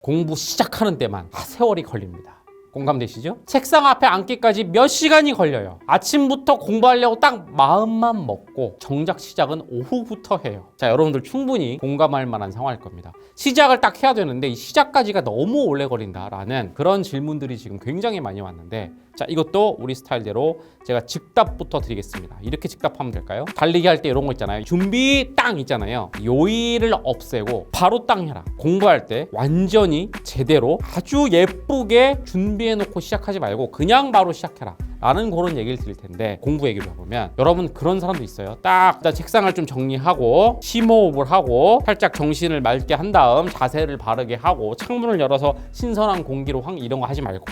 공부 시작하는 때만 아, 세월이 걸립니다. 공감되시죠? 책상 앞에 앉기까지 몇 시간이 걸려요. 아침부터 공부하려고 딱 마음만 먹고 정작 시작은 오후부터 해요. 자, 여러분들 충분히 공감할 만한 상황일 겁니다. 시작을 딱 해야 되는데 이 시작까지가 너무 오래 걸린다라는 그런 질문들이 지금 굉장히 많이 왔는데 자, 이것도 우리 스타일대로 제가 즉답부터 드리겠습니다. 이렇게 즉답하면 될까요? 달리기 할 때 이런 거 있잖아요. 준비 땅 있잖아요. 요일을 없애고 바로 땅 해라. 공부할 때 완전히 제대로 아주 예쁘게 준비 해 놓고 시작하지 말고 그냥 바로 시작해라. 라는 그런 얘기를 드릴 텐데 공부 얘기를 해보면 여러분 그런 사람도 있어요. 딱 일단 책상을 좀 정리하고 심호흡을 하고 살짝 정신을 맑게 한 다음 자세를 바르게 하고 창문을 열어서 신선한 공기로 확 이런 거 하지 말고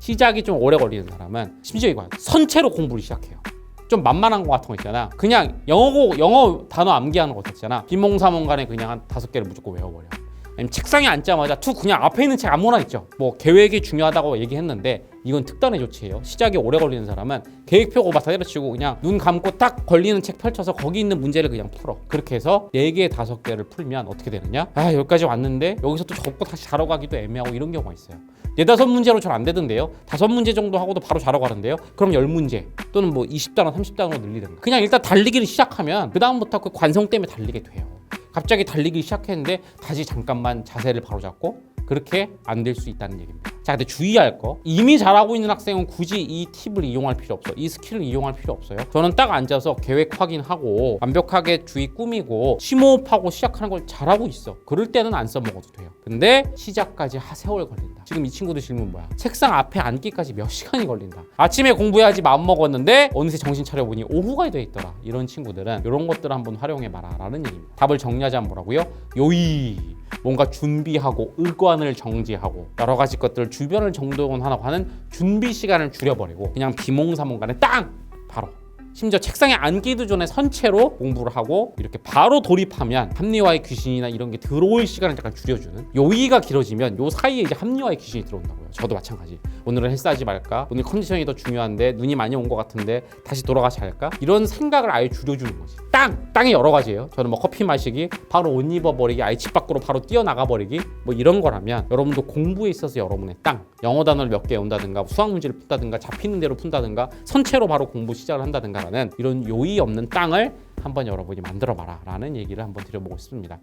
시작이 좀 오래 걸리는 사람은 심지어 이거 선체로 공부를 시작해요. 좀 만만한 거 같은 거 있잖아. 그냥 영어고 영어 단어 암기하는 거 있잖아. 비몽사몽간에 그냥 한 다섯 개를 무조건 외워버려 아니면 책상에 앉자마자 툭 그냥 앞에 있는 책 아무나 있죠. 뭐 계획이 중요하다고 얘기했는데 이건 특단의 조치예요. 시작이 오래 걸리는 사람은 계획표 고바 다 때려치고 그냥 눈 감고 딱 걸리는 책 펼쳐서 거기 있는 문제를 그냥 풀어. 그렇게 해서 네개 다섯 개를 풀면 어떻게 되느냐? 아 여기까지 왔는데 여기서 또 접고 다시 자러 가기도 애매하고 이런 경우가 있어요. 네 다섯 문제로 잘 안 되던데요. 다섯 문제 정도 하고도 바로 자러 가는데요. 그럼 열 문제 또는 뭐 20단원 30단원으로 늘리든가. 그냥 일단 달리기를 시작하면 그 다음부터 그 관성 때문에 달리게 돼요. 갑자기 달리기 시작했는데 다시 잠깐만 자세를 바로잡고 그렇게 안 될 수 있다는 얘기입니다. 자, 근데 주의할 거 이미 잘하고 있는 학생은 굳이 이 팁을 이용할 필요 없어. 이 스킬을 이용할 필요 없어요. 저는 딱 앉아서 계획 확인하고 완벽하게 주의 꾸미고 심호흡하고 시작하는 걸 잘하고 있어. 그럴 때는 안 써먹어도 돼요. 근데 시작까지 하세월 걸린다. 지금 이 친구들 질문 뭐야? 책상 앞에 앉기까지 몇 시간이 걸린다. 아침에 공부해야지 마음 먹었는데 어느새 정신 차려보니 오후가 돼 있더라. 이런 친구들은 이런 것들을 한번 활용해봐라 라는 얘기입니다. 답을 정리하자면 뭐라고요? 요이 뭔가 준비하고 의관을 정지하고 여러 가지 것들 주변을 정돈하고 하는 준비 시간을 줄여버리고 그냥 비몽사몽간에 땅 바로 심지어 책상에 앉기도 전에 선체로 공부를 하고 이렇게 바로 돌입하면 합리화의 귀신이나 이런 게 들어올 시간을 약간 줄여주는 요의가 길어지면 요 사이에 이제 합리화의 귀신이 들어온다고요. 저도 마찬가지. 오늘은 헬스하지 말까? 오늘 컨디션이 더 중요한데 눈이 많이 온 것 같은데 다시 돌아가지 할까? 이런 생각을 아예 줄여주는 거지 땅! 땅이 여러 가지예요 저는 뭐 커피 마시기 바로 옷 입어버리기 아예 집 밖으로 바로 뛰어나가 버리기 뭐 이런 거라면 여러분도 공부에 있어서 여러분의 땅 영어 단어를 몇개 온다든가 수학 문제를 푼다든가 잡히는 대로 푼다든가 선체로 바로 공부 시작을 한다든가라는 이런 요의 없는 땅을 한번 여러분이 만들어 봐라 라는 얘기를 한번 드려보고 싶습니다